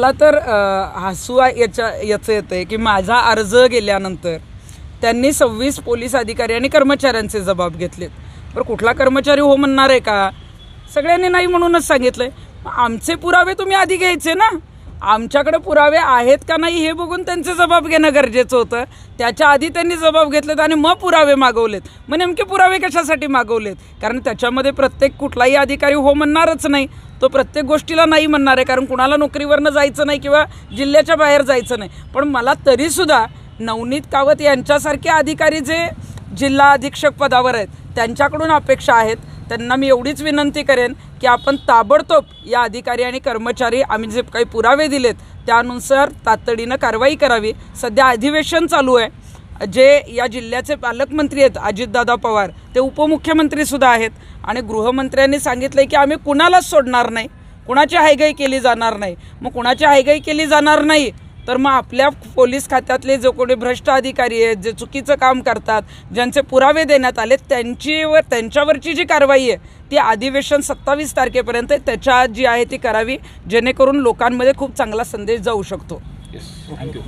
मला तर हसू याच्या याचं येतं आहे की माझा अर्ज गेल्यानंतर त्यांनी सव्वीस पोलीस अधिकारी आणि कर्मचाऱ्यांचे जबाब घेतलेत. बरं कुठला कर्मचारी हो म्हणणार आहे का? सगळ्यांनी नाही म्हणूनच सांगितलं आहे आमचे पुरावे तुम्ही आधी घ्यायचे ना? आमच्याकडे पुरावे आहेत का नाही हे बघून त्यांचे जबाब घेणं गरजेचं होतं. त्याच्या आधी त्यांनी जबाब घेतलेत आणि मग पुरावे मागवलेत. मग नेमके पुरावे कशासाठी मागवलेत? कारण त्याच्यामध्ये प्रत्येक कुठलाही अधिकारी हो म्हणणारच नाही. तो प्रत्येक गोष्टीला नाही म्हणणार आहे कारण कुणाला नोकरीवरनं जायचं नाही किंवा जिल्ह्याच्या बाहेर जायचं नाही. पण मला तरीसुद्धा नवनीत कावत यांच्यासारखे अधिकारी जे जिल्हा अधीक्षक पदावर आहेत. त्यांच्याकडून अपेक्षा आहेत. त्यांना मी एवढीच विनंती करेन की आपण ताबडतोब या अधिकारी आणि कर्मचारी आम्ही जे काही पुरावे दिलेत त्यानुसार तातडीनं कारवाई करावी. सध्या अधिवेशन चालू आहे. जे या जिल्ह्याचे पालकमंत्री आहेत अजितदादा पवार ते उपमुख्यमंत्रीसुद्धा आहेत. आणि गृहमंत्र्यांनी सांगितलं की आम्ही कुणालाच सोडणार नाही. कुणाची हायगाई केली जाणार नाही. मग कुणाची हायगाई केली जाणार नाही तर मग आपल्या पोलीस खात्यातले जो कोणी भ्रष्ट अधिकारी आहेत जे चुकीचं काम करतात ज्यांचे पुरावे देण्यात आले त्यांचीवर त्यांच्यावरची जी कारवाई आहे ती अधिवेशन सत्तावीस तारखेपर्यंत त्याच्या जी आहे ती करावी जेणेकरून लोकांमध्ये खूप चांगला संदेश जाऊ शकतो. Yes thank you